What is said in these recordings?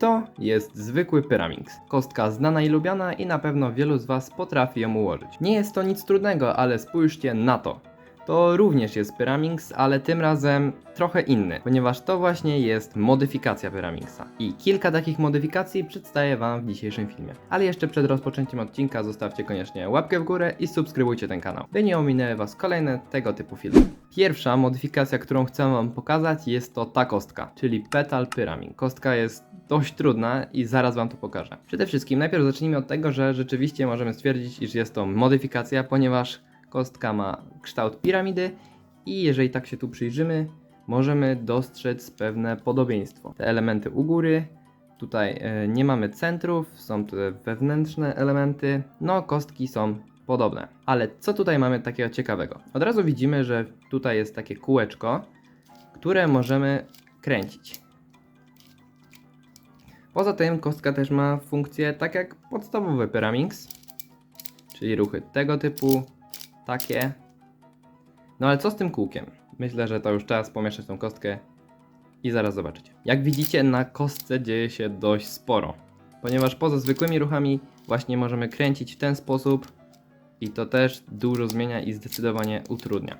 To jest zwykły Pyraminx. Kostka znana i lubiana i na pewno wielu z Was potrafi ją ułożyć. Nie jest to nic trudnego, ale spójrzcie na to. To również jest Pyraminx, ale tym razem trochę inny, ponieważ to właśnie jest modyfikacja Pyramixa. I kilka takich modyfikacji przedstawię Wam w dzisiejszym filmie. Ale jeszcze przed rozpoczęciem odcinka zostawcie koniecznie łapkę w górę i subskrybujcie ten kanał, by nie ominęły Was kolejne tego typu filmy. Pierwsza modyfikacja, którą chcę Wam pokazać jest to ta kostka, czyli Petal Pyramid. Kostka jest dość trudna i zaraz Wam to pokażę. Przede wszystkim najpierw zacznijmy od tego, że rzeczywiście możemy stwierdzić, iż jest to modyfikacja, ponieważ kostka ma kształt piramidy i jeżeli tak się tu przyjrzymy, możemy dostrzec pewne podobieństwo. Te elementy u góry, tutaj e, nie mamy centrów, są te wewnętrzne elementy, no kostki są podobne. Ale co tutaj mamy takiego ciekawego? Od razu widzimy, że tutaj jest takie kółeczko, które możemy kręcić. Poza tym kostka też ma funkcję tak jak podstawowy Pyraminx, czyli ruchy tego typu, takie. No ale co z tym kółkiem? Myślę, że to już czas pomieszać tą kostkę i zaraz zobaczycie. Jak widzicie, na kostce dzieje się dość sporo, ponieważ poza zwykłymi ruchami właśnie możemy kręcić w ten sposób i to też dużo zmienia i zdecydowanie utrudnia.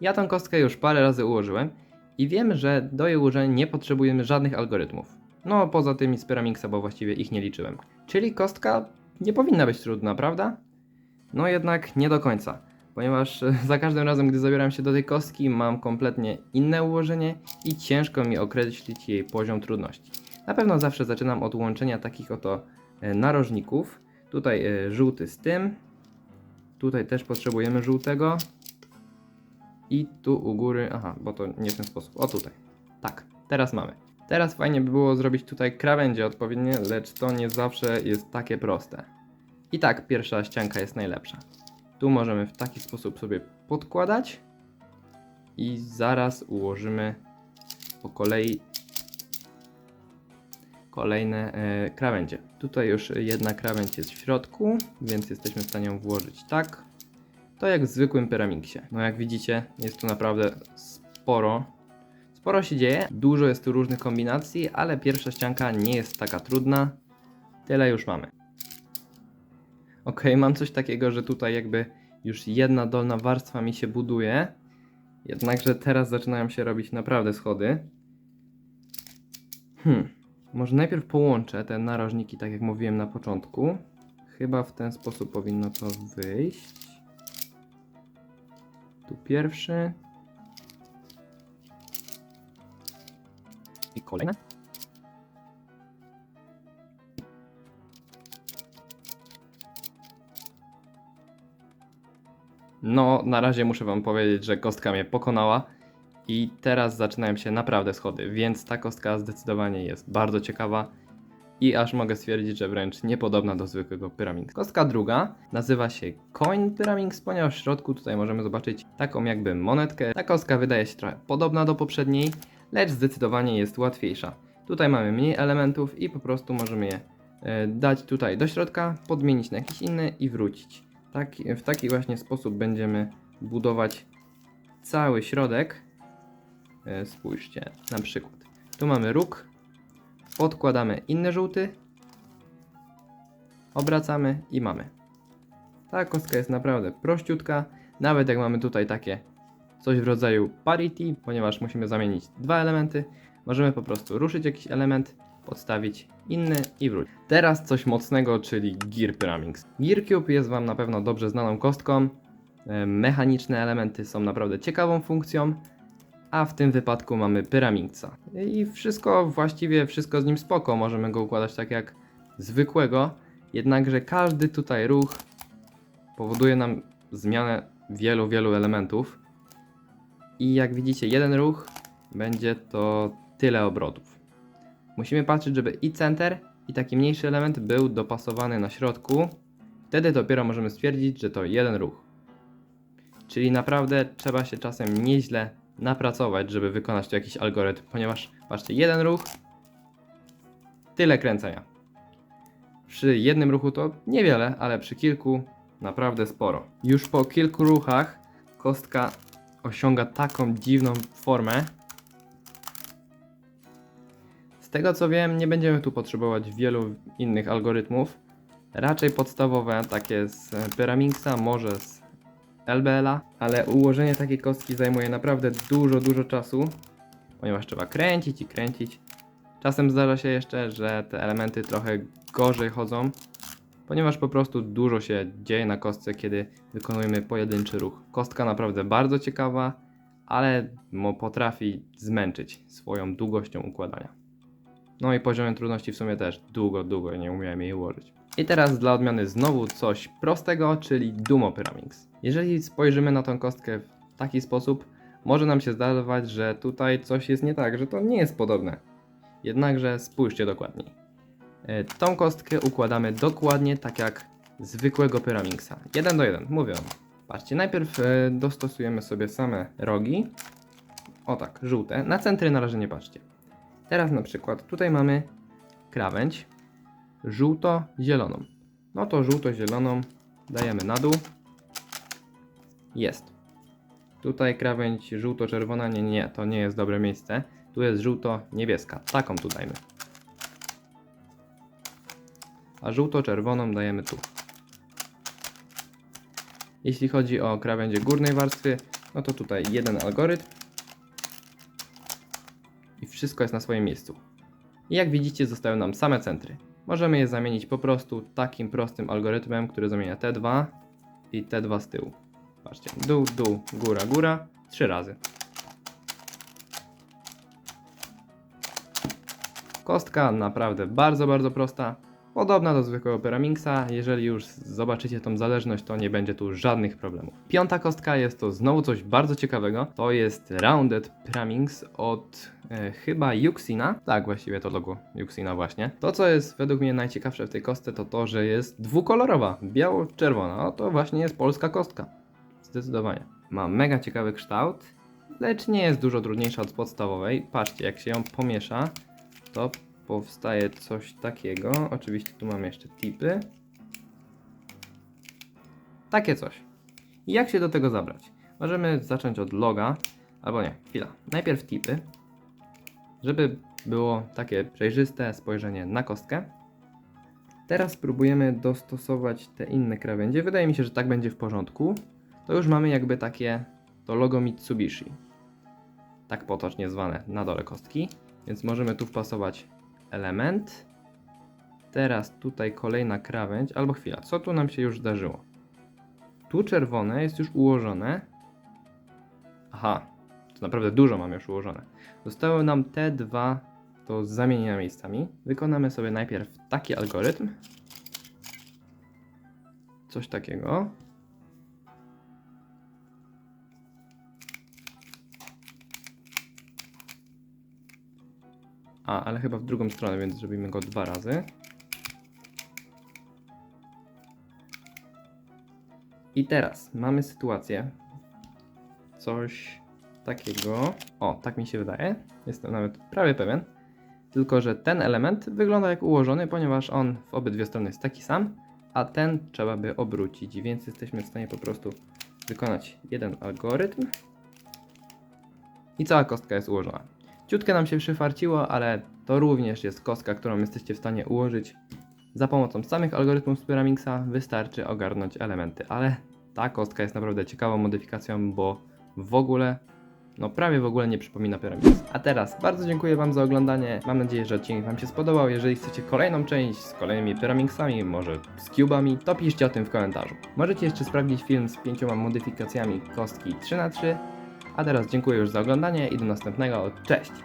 Ja tą kostkę już parę razy ułożyłem i wiem, że do jej ułożenia nie potrzebujemy żadnych algorytmów. No poza tymi z bo właściwie ich nie liczyłem. Czyli kostka nie powinna być trudna, prawda? No jednak nie do końca, ponieważ e, za każdym razem, gdy zabieram się do tej kostki, mam kompletnie inne ułożenie i ciężko mi określić jej poziom trudności. Na pewno zawsze zaczynam od łączenia takich oto e, narożników. Tutaj e, żółty z tym, tutaj też potrzebujemy żółtego i tu u góry, aha, bo to nie w ten sposób, o tutaj. Tak, teraz mamy. Teraz fajnie by było zrobić tutaj krawędzie odpowiednie, lecz to nie zawsze jest takie proste. I tak pierwsza ścianka jest najlepsza. Tu możemy w taki sposób sobie podkładać i zaraz ułożymy po kolei kolejne e, krawędzie. Tutaj już jedna krawędź jest w środku, więc jesteśmy w stanie ją włożyć tak. To jak w zwykłym Pyramixie. No jak widzicie, jest tu naprawdę sporo. Sporo się dzieje, dużo jest tu różnych kombinacji, ale pierwsza ścianka nie jest taka trudna. Tyle już mamy. Ok, mam coś takiego, że tutaj jakby już jedna dolna warstwa mi się buduje. Jednakże teraz zaczynają się robić naprawdę schody. Hmm, może najpierw połączę te narożniki, tak jak mówiłem na początku. Chyba w ten sposób powinno to wyjść. Tu pierwszy. I kolejne. No, na razie muszę Wam powiedzieć, że kostka mnie pokonała i teraz zaczynają się naprawdę schody, więc ta kostka zdecydowanie jest bardzo ciekawa i aż mogę stwierdzić, że wręcz niepodobna do zwykłego Pyraminx. Kostka druga nazywa się Coin Pyraminx, ponieważ w środku tutaj możemy zobaczyć taką jakby monetkę. Ta kostka wydaje się trochę podobna do poprzedniej, lecz zdecydowanie jest łatwiejsza. Tutaj mamy mniej elementów i po prostu możemy je e, dać tutaj do środka, podmienić na jakiś inny i wrócić. Tak, w taki właśnie sposób będziemy budować cały środek. E, Spójrzcie, na przykład. Tu mamy róg, podkładamy inny żółty, obracamy i mamy. Ta kostka jest naprawdę prościutka, nawet jak mamy tutaj takie coś w rodzaju parity, ponieważ musimy zamienić dwa elementy, możemy po prostu ruszyć jakiś element, podstawić inny i wrócić. Teraz coś mocnego, czyli Gear Pyraminx. Gear Cube jest Wam na pewno dobrze znaną kostką. E, Mechaniczne elementy są naprawdę ciekawą funkcją, a w tym wypadku mamy Pyramixa. I wszystko, właściwie wszystko z nim spoko, możemy go układać tak jak zwykłego, jednakże każdy tutaj ruch powoduje nam zmianę wielu, wielu elementów. I jak widzicie, jeden ruch będzie to tyle obrotów. Musimy patrzeć, żeby i center, i taki mniejszy element był dopasowany na środku. Wtedy dopiero możemy stwierdzić, że to jeden ruch. Czyli naprawdę trzeba się czasem nieźle napracować, żeby wykonać tu jakiś algorytm, ponieważ patrzcie, jeden ruch, tyle kręcenia. Przy jednym ruchu to niewiele, ale przy kilku naprawdę sporo. Już po kilku ruchach kostka osiąga taką dziwną formę. Z tego co wiem, nie będziemy tu potrzebować wielu innych algorytmów. Raczej podstawowe, takie z Pyramixa, może z LBL-a, ale ułożenie takiej kostki zajmuje naprawdę dużo, dużo czasu, ponieważ trzeba kręcić i kręcić. Czasem zdarza się jeszcze, że te elementy trochę gorzej chodzą, ponieważ po prostu dużo się dzieje na kostce, kiedy wykonujemy pojedynczy ruch. Kostka naprawdę bardzo ciekawa, ale potrafi zmęczyć swoją długością układania. No i poziomem trudności w sumie też długo, długo nie umiałem jej ułożyć. I teraz dla odmiany znowu coś prostego, czyli Dumo Pyramix. Jeżeli spojrzymy na tą kostkę w taki sposób, może nam się zdawać, że tutaj coś jest nie tak, że to nie jest podobne. Jednakże spójrzcie dokładniej. E, Tą kostkę układamy dokładnie tak jak zwykłego Pyramixa. Jeden do jeden, mówię wam. Patrzcie, najpierw e, dostosujemy sobie same rogi. O tak, żółte. Na centry na razie nie patrzcie. Teraz na przykład tutaj mamy krawędź żółto-zieloną. No to żółto-zieloną dajemy na dół. Jest. Tutaj krawędź żółto-czerwona, nie, nie, to nie jest dobre miejsce. Tu jest żółto-niebieska, taką tu dajmy. A żółto-czerwoną dajemy tu. Jeśli chodzi o krawędzie górnej warstwy, no to tutaj jeden algorytm wszystko jest na swoim miejscu. I jak widzicie zostały nam same centry. Możemy je zamienić po prostu takim prostym algorytmem, który zamienia te dwa i te dwa z tyłu. Patrzcie, dół, dół, góra, góra, trzy razy. Kostka naprawdę bardzo, bardzo prosta. Podobna do zwykłego Pyramixa. Jeżeli już zobaczycie tą zależność, to nie będzie tu żadnych problemów. Piąta kostka jest to znowu coś bardzo ciekawego. To jest Rounded Pyramix od e, chyba Yuxina. Tak, właściwie to logo Yuxina właśnie. To, co jest według mnie najciekawsze w tej kostce, to to, że jest dwukolorowa. Biało-czerwona. O, to właśnie jest polska kostka. Zdecydowanie. Ma mega ciekawy kształt, lecz nie jest dużo trudniejsza od podstawowej. Patrzcie, jak się ją pomiesza, to powstaje coś takiego. Oczywiście tu mam jeszcze tipy. Takie coś. Jak się do tego zabrać? Możemy zacząć od loga, albo nie, chwila. Najpierw tipy, żeby było takie przejrzyste spojrzenie na kostkę. Teraz spróbujemy dostosować te inne krawędzie. Wydaje mi się, że tak będzie w porządku. To już mamy jakby takie to logo Mitsubishi. Tak potocznie zwane na dole kostki. Więc możemy tu wpasować element. Teraz tutaj kolejna krawędź, albo chwila, co tu nam się już zdarzyło? Tu czerwone jest już ułożone. Aha, to naprawdę dużo mam już ułożone. Zostały nam te dwa do zamienienia miejscami. Wykonamy sobie najpierw taki algorytm. Coś takiego. A, ale chyba w drugą stronę, więc zrobimy go dwa razy. I teraz mamy sytuację. Coś takiego. O, tak mi się wydaje. Jestem nawet prawie pewien. Tylko, że ten element wygląda jak ułożony, ponieważ on w obydwie strony jest taki sam, a ten trzeba by obrócić, więc jesteśmy w stanie po prostu wykonać jeden algorytm i cała kostka jest ułożona. Ciutkę nam się przyfarciło, ale to również jest kostka, którą jesteście w stanie ułożyć za pomocą samych algorytmów z Pyramixa. Wystarczy ogarnąć elementy, ale ta kostka jest naprawdę ciekawą modyfikacją, bo w ogóle, no prawie w ogóle nie przypomina Pyramix. A teraz bardzo dziękuję Wam za oglądanie. Mam nadzieję, że odcinek Wam się spodobał. Jeżeli chcecie kolejną część z kolejnymi Pyramixami, może z cubami, to piszcie o tym w komentarzu. Możecie jeszcze sprawdzić film z pięcioma modyfikacjami kostki 3x3. A teraz dziękuję już za oglądanie i do następnego. Cześć!